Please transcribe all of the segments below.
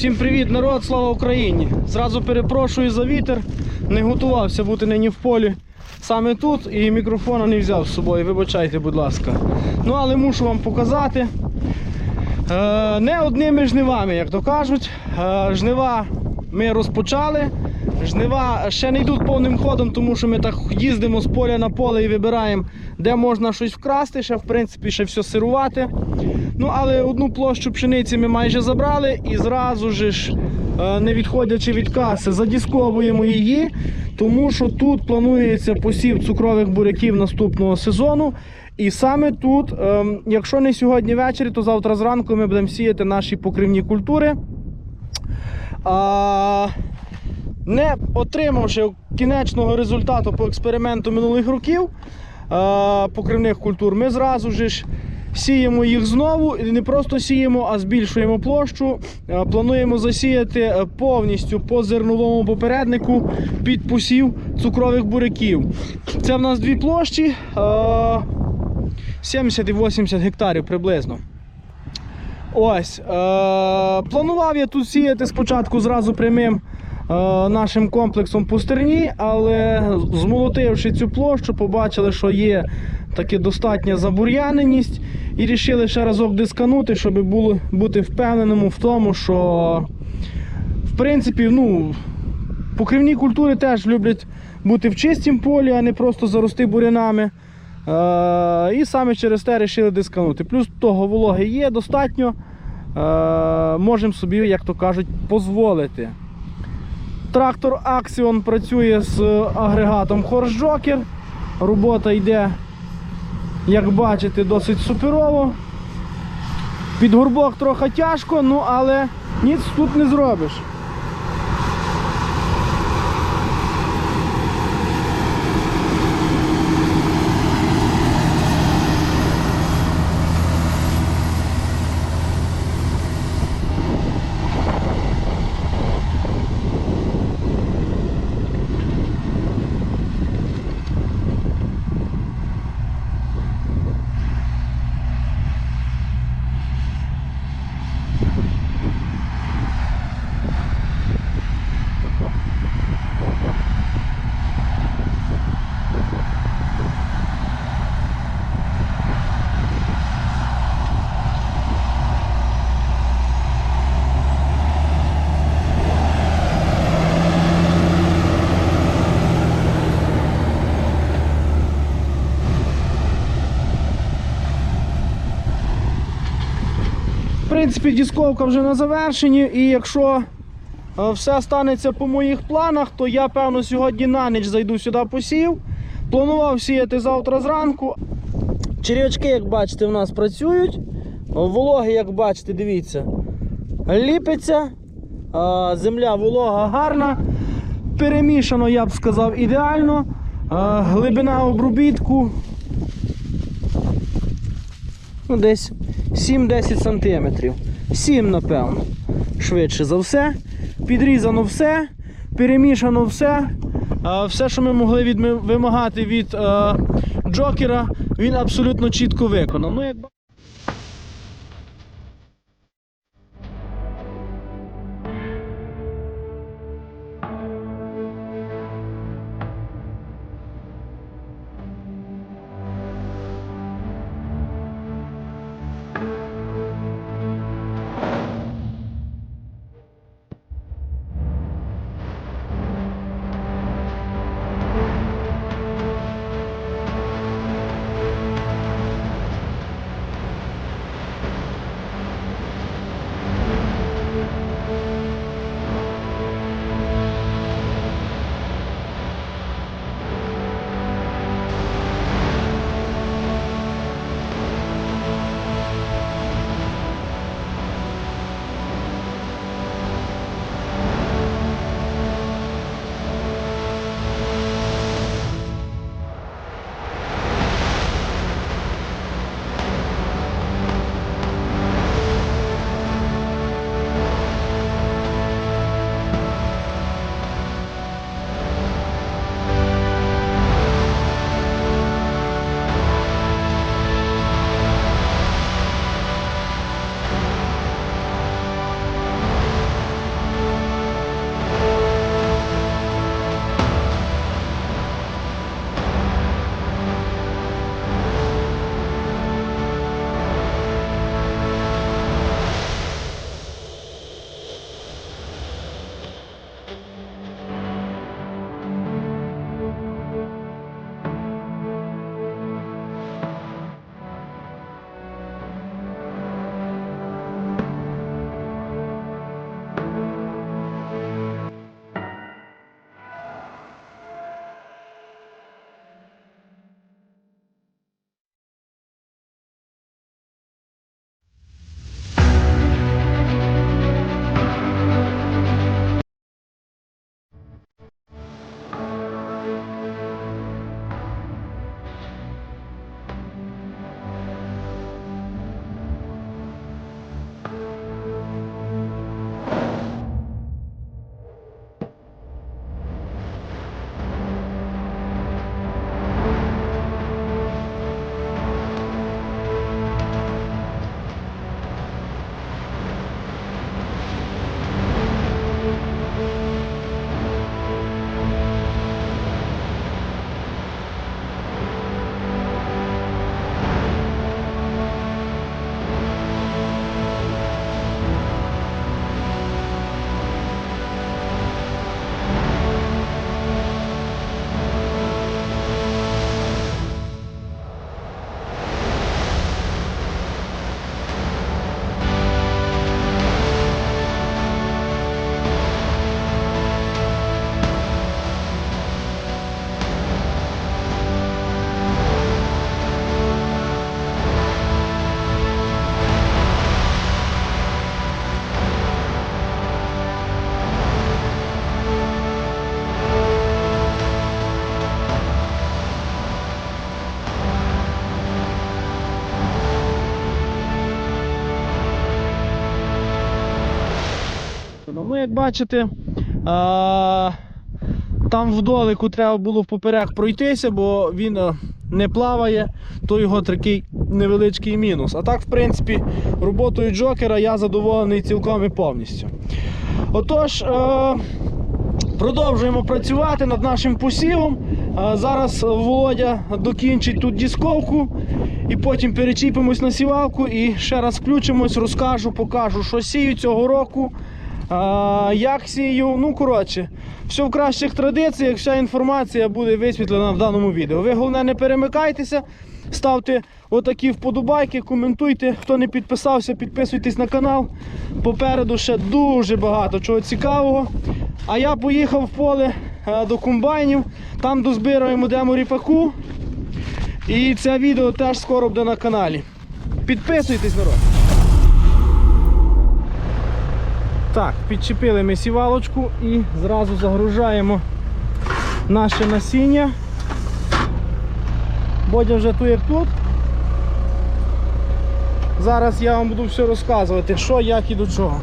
Всім привіт, народ, слава Україні! Зразу перепрошую за вітер. Не готувався бути нині в полі саме тут і мікрофона не взяв з собою. Вибачайте, будь ласка. Ну, але мушу вам показати. Е, не одними жнивами, як то кажуть. Е, жнива ми розпочали. Жнива ще не йдуть повним ходом, тому що ми так їздимо з поля на поле і вибираємо, де можна щось вкрасти, ще в принципі ще все сирувати. Ну, але одну площу пшениці ми майже забрали і зразу ж, е, не відходячи від каси, задісковуємо її, тому що тут планується посів цукрових буряків наступного сезону. І саме тут, ем, якщо не сьогодні ввечері, то завтра зранку ми будемо сіяти наші покривні культури. Не отримавши кінечного результату по експерименту минулих років покривних культур, ми зразу ж сіємо їх знову не просто сіємо, а збільшуємо площу. Плануємо засіяти е, повністю по зерновому попереднику під посів цукрових буряків. Це в нас дві площі. 70 і 80 гектарів приблизно. Ось. Е, планував я тут сіяти спочатку зразу прямим е, нашим комплексом пустерні, але змолотивши цю площу, побачили, що є таки достатня забур'яненість, і вирішили ще разок дисканути, щоб було, бути впевненому в тому, що в принципі, ну, покривні культури теж люблять бути в чистім полі, а не просто зарости бурянами. Е, і саме через те вирішили дисканути. Плюс того вологи є достатньо. Е, можемо собі, як то кажуть, дозволити. Трактор Axion працює з агрегатом Horse Joker. Робота йде, як бачите, досить суперово. Під горбок трохи тяжко, ну але ніц тут не зробиш. В принципі, дісковка вже на завершенні, і якщо е, все станеться по моїх планах, то я, певно, сьогодні на ніч зайду сюди посів. Планував сіяти завтра зранку. Черв'ячки, як бачите, в нас працюють. Вологи, як бачите, дивіться, ліпиться. Земля волога гарна. Перемішано, я б сказав, ідеально. Глибина обробітку ну, десь 7-10 сантиметрів. 7, напевно. Швидше за все. Підрізано все, перемішано все. Все, що ми могли від, вимагати від е, джокера, він абсолютно чітко виконав. Ну, як... як бачите, там вдолику треба було поперек пройтися, бо він е, не плаває, то його такий невеличкий мінус. А так, в принципі, роботою джокера я задоволений цілком і повністю. Отож, е, продовжуємо працювати над нашим посівом. Е, Зараз Володя докінчить тут дісковку і потім перечіпимось на сівалку і ще раз включимось, розкажу, покажу, що сію цього року. Як сію, ну коротше, все в кращих традиціях, вся інформація буде висвітлена в даному відео. Ви головне не перемикайтеся, ставте отакі вподобайки, коментуйте. Хто не підписався, підписуйтесь на канал. Попереду ще дуже багато чого цікавого. А я поїхав в поле е, до комбайнів, там дозбираємо демо ріпаку. І це відео теж скоро буде на каналі. Підписуйтесь, народ. Так, підчепили ми сівалочку і зразу загружаємо наше насіння. Бодя вже тут як тут. Зараз я вам буду все розказувати, що, як і до чого.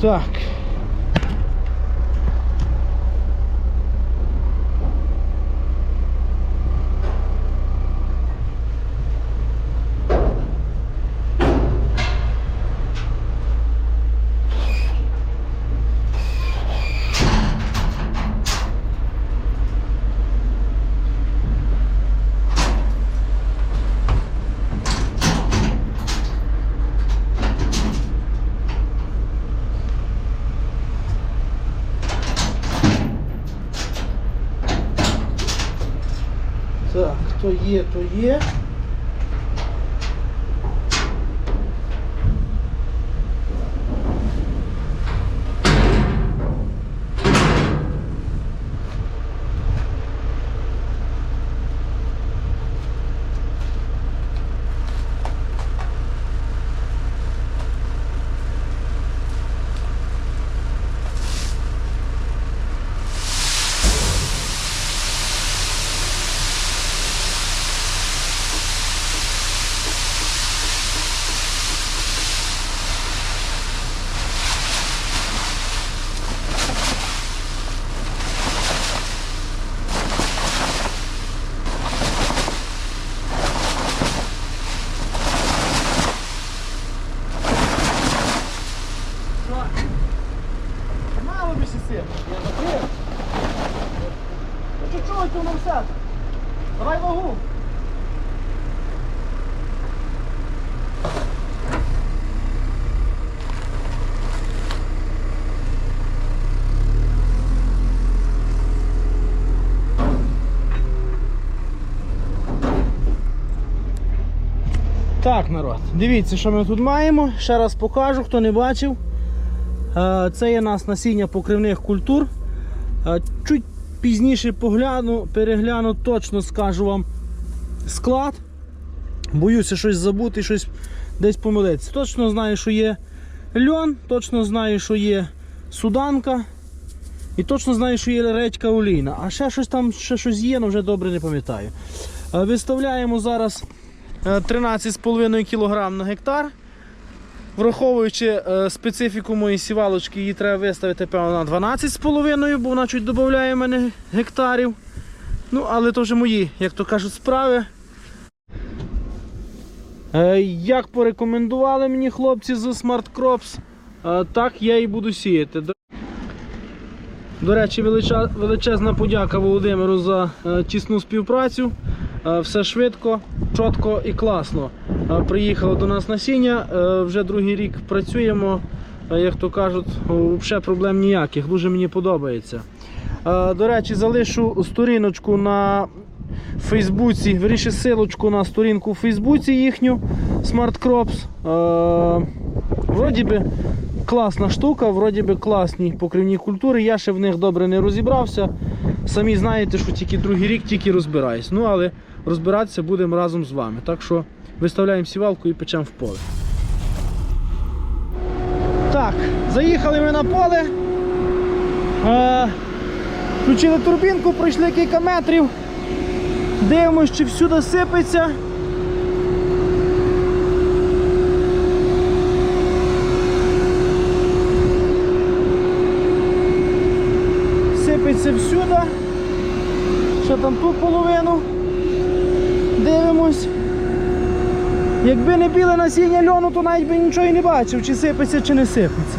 Так. Так, то є, то є. Мало би сісти. Я закрив. Ну, Чуть-чуть, то нам все. Давай вагу. Так, народ, дивіться, що ми тут маємо. Ще раз покажу, хто не бачив. Е, Це є нас насіння покривних культур. Е, Чуть пізніше погляну, перегляну, точно скажу вам склад. Боюся щось забути, щось десь помилитися. Точно знаю, що є льон, точно знаю, що є суданка. І точно знаю, що є редька олійна. А ще щось там ще щось є, але вже добре не пам'ятаю. Е, Виставляємо зараз 13,5 кг на гектар. Враховуючи е, специфіку моєї сівалочки, її треба виставити певно на 12,5, бо вона чуть додає мене гектарів. Ну, але то вже мої, як то кажуть, справи. Е, як порекомендували мені хлопці з Smart Crops, е, так я і буду сіяти. До- речі, величезна подяка Володимиру за е, тісну співпрацю. Е, Все швидко, чітко і класно. Е, Приїхало до нас насіння. е, Вже другий рік працюємо. Як то кажуть, взагалі проблем ніяких. Дуже мені подобається. До речі, залишу сторіночку на Фейсбуці, виріши силочку на сторінку в Фейсбуці їхню Smart Crops. Вроді би класна штука, вроді би класні покривні культури. Я ще в них добре не розібрався. Самі знаєте, що тільки другий рік тільки розбираюсь. Ну але розбиратися будемо разом з вами. Так що виставляємо сівалку і печемо в поле. Так, заїхали ми на поле. Е, включили турбінку, пройшли кілька метрів. Дивимось, чи всюди сипеться. Сипеться всюди. Ще там ту половину. Дивимось. Якби не біле насіння льону, то навіть би нічого і не бачив, чи сипеться, чи не сипеться.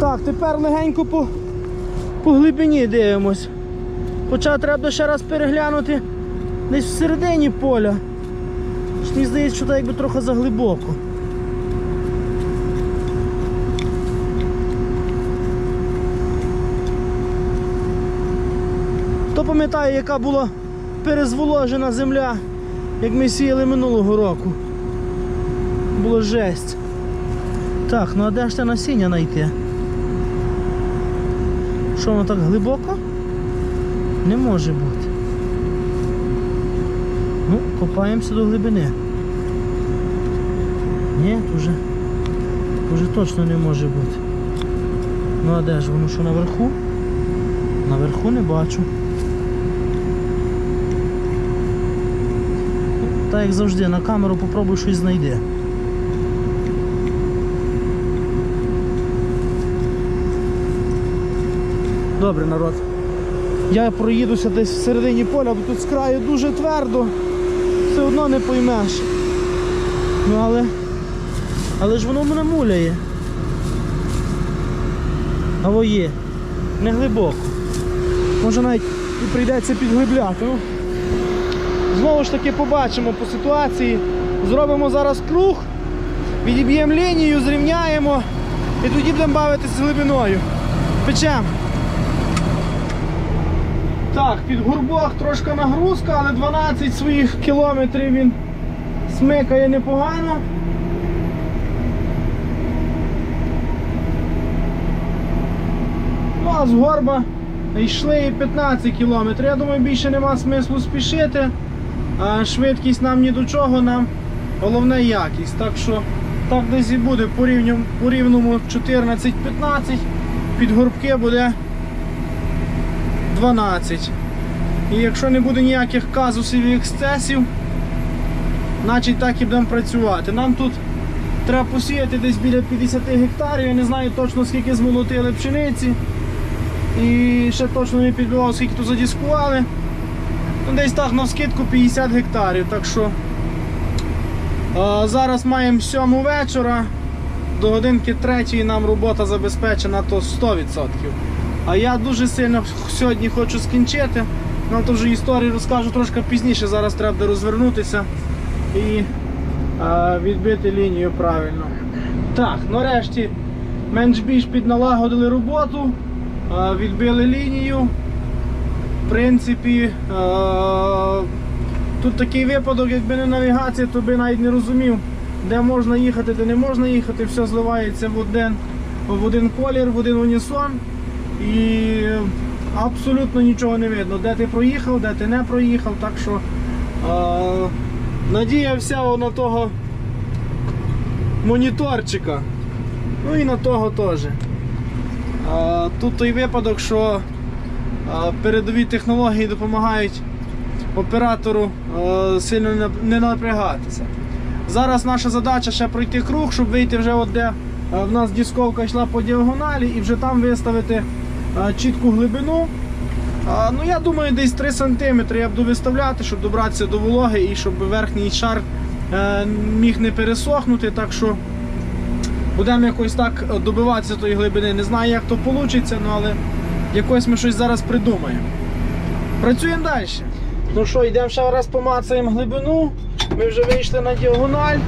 Так, тепер легенько по, по глибині дивимось. Хоча треба ще раз переглянути десь всередині поля. Що Мені здається, що так якби трохи заглибоко. Хто пам'ятає, яка була перезволожена земля, як ми сіяли минулого року? Було жесть. Так, ну а де ж це насіння знайти? Що воно так глибоко? Не може бути. Ну, копаємося до глибини. Ні, вже, вже точно не може бути. Ну а де ж воно що наверху? Наверху не бачу. Так як завжди, на камеру попробуй щось знайди. Добре, народ. Я проїдуся десь в середині поля, бо тут з краю дуже твердо, все одно не поймеш. Ну але. Але ж воно мене муляє. Або є. Не глибоко. Може навіть і прийдеться підглибляти. Ну, знову ж таки побачимо по ситуації. Зробимо зараз круг, відіб'ємо лінію, зрівняємо і тоді будемо бавитися глибиною. Печемо. Так, під горбок трошки нагрузка, але 12 своїх кілометрів він смикає непогано. Ну а з горба йшли 15 кілометрів. Я думаю, більше нема смислу спішити. А швидкість нам ні до чого, нам головне якість. Так що так десь і буде по рівню- по рівному 14-15, під горбки буде 12. І якщо не буде ніяких казусів і ексцесів, значить так і будемо працювати. Нам тут треба посіяти десь біля 50 гектарів. Я не знаю точно скільки змолотили пшениці. І ще точно не підбивав, скільки тут задіскували. Ну, десь так на скидку 50 гектарів. Так що а, зараз маємо 7 вечора. До годинки 3 нам робота забезпечена то 100%. А я дуже сильно сьогодні хочу скінчити. Ну то вже історію розкажу трошки пізніше. Зараз треба розвернутися і а, відбити лінію правильно. Так, нарешті менш-більш підналагодили роботу, а, відбили лінію. Принципі, тут такий випадок, якби не навігація, то би навіть не розумів, де можна їхати, де не можна їхати, все зливається в один, в один колір, в один унісон. І абсолютно нічого не видно, де ти проїхав, де ти не проїхав. Так що е, надія вся на того моніторчика. Ну і на того теж. Е, тут той випадок, що е, передові технології допомагають оператору сильно не- напрягатися. Зараз наша задача ще пройти круг, щоб вийти вже от де в нас дисковка йшла по діагоналі і вже там виставити чітку глибину. Ну я думаю, десь 3 см я буду виставляти, щоб добратися до вологи і щоб верхній шар е, міг не пересохнути. Так що будемо якось так добиватися тої глибини. Не знаю, як то вийде, ну, але якось ми щось зараз придумаємо. Працюємо далі. Ну що, йдемо ще раз помацаємо глибину. Ми вже вийшли на діагональ.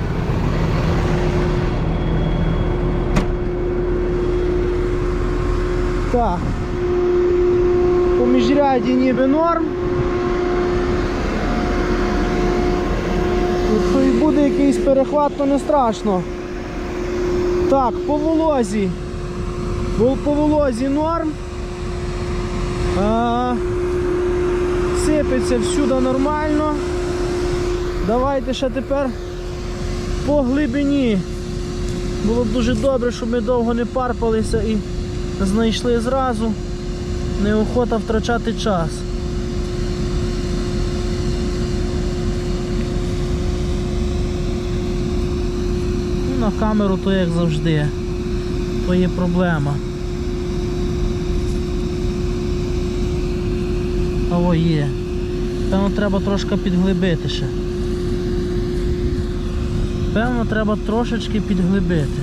Так. По міжряді ніби норм. Якщо і буде якийсь перехват, то не страшно. Так, по волозі. По волозі норм. Сипеться всюди нормально. Давайте ще тепер по глибині. Було б дуже добре, щоб ми довго не парпалися і знайшли зразу. Неохота втрачати час. Ну, На камеру то як завжди. То є проблема. О, є. Певно, треба трошки підглибити ще. Певно, треба трошечки підглибити.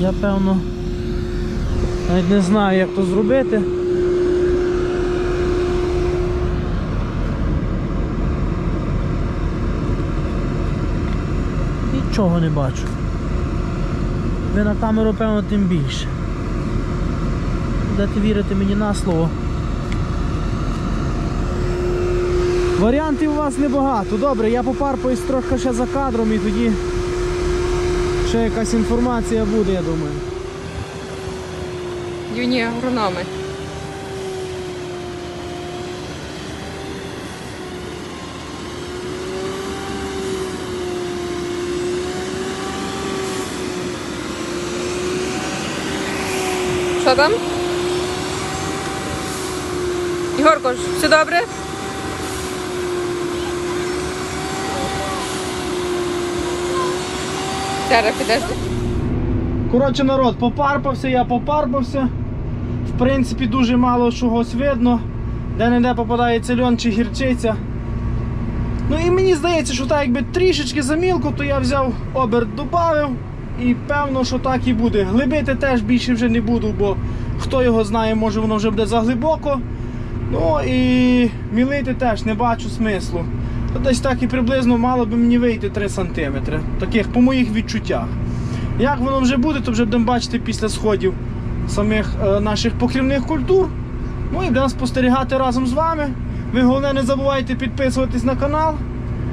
Я певно навіть не знаю, як то зробити. Нічого не бачу. Ви на камеру, певно, тим більше. Дайте вірити мені на слово. Варіантів у вас небагато. Добре, я попарпаюсь трохи ще за кадром і тоді ще якась інформація буде, я думаю. Юні агрономи. Що там? Ігорко, ж, все добре? Зараз підеш. Коротше, народ, попарпався, я попарпався. В принципі, дуже мало чогось видно. Де-не-де попадається льон чи гірчиця. Ну і мені здається, що так якби трішечки замілко, то я взяв оберт додав і певно, що так і буде. Глибити теж більше вже не буду, бо хто його знає, може воно вже буде заглибоко. Ну і мілити теж не бачу смислу. Десь так і приблизно мало би мені вийти 3 см. Таких по моїх відчуттях. Як воно вже буде, то вже будемо бачити після сходів самих е, наших покрівних культур. Ну і будемо спостерігати разом з вами. Ви головне не забувайте підписуватись на канал,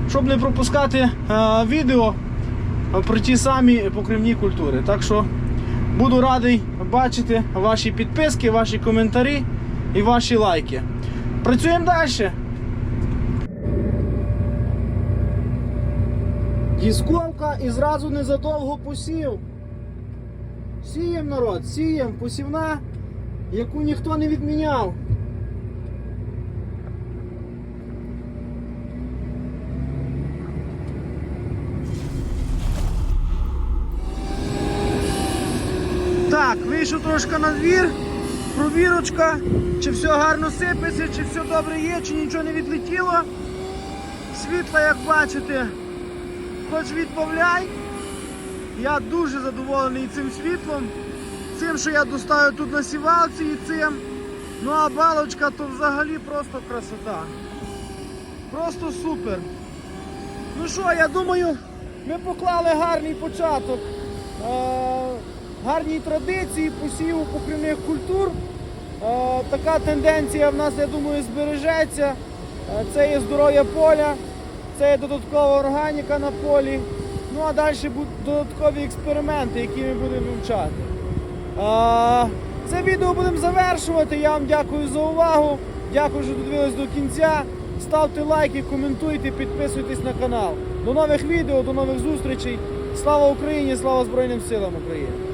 щоб не пропускати е, відео е, про ті самі покривні культури. Так що буду радий бачити ваші підписки, ваші коментарі і ваші лайки. Працюємо далі. Дісковка і зразу незадовго посів. Сієм народ, сієм, посівна, яку ніхто не відміняв. Так, вийшов трошки на двір, провірочка, чи все гарно сипеться, чи все добре є, чи нічого не відлетіло. Світла, як бачите, хоч відбавляй. Я дуже задоволений цим світлом, цим, що я доставив тут на сівалці і цим. Ну а балочка то взагалі просто красота. Просто супер. Ну що, я думаю, ми поклали гарний початок е- гарній традиції посіву покривних культур. Е, така тенденція в нас, я думаю, збережеться. Е, Це є здоров'я поля, це є додаткова органіка на полі. Ну а далі будуть додаткові експерименти, які ми будемо вивчати. Е, Це відео будемо завершувати. Я вам дякую за увагу. Дякую, що додивились до кінця. Ставте лайки, коментуйте, підписуйтесь на канал. До нових відео, до нових зустрічей. Слава Україні, слава Збройним силам України!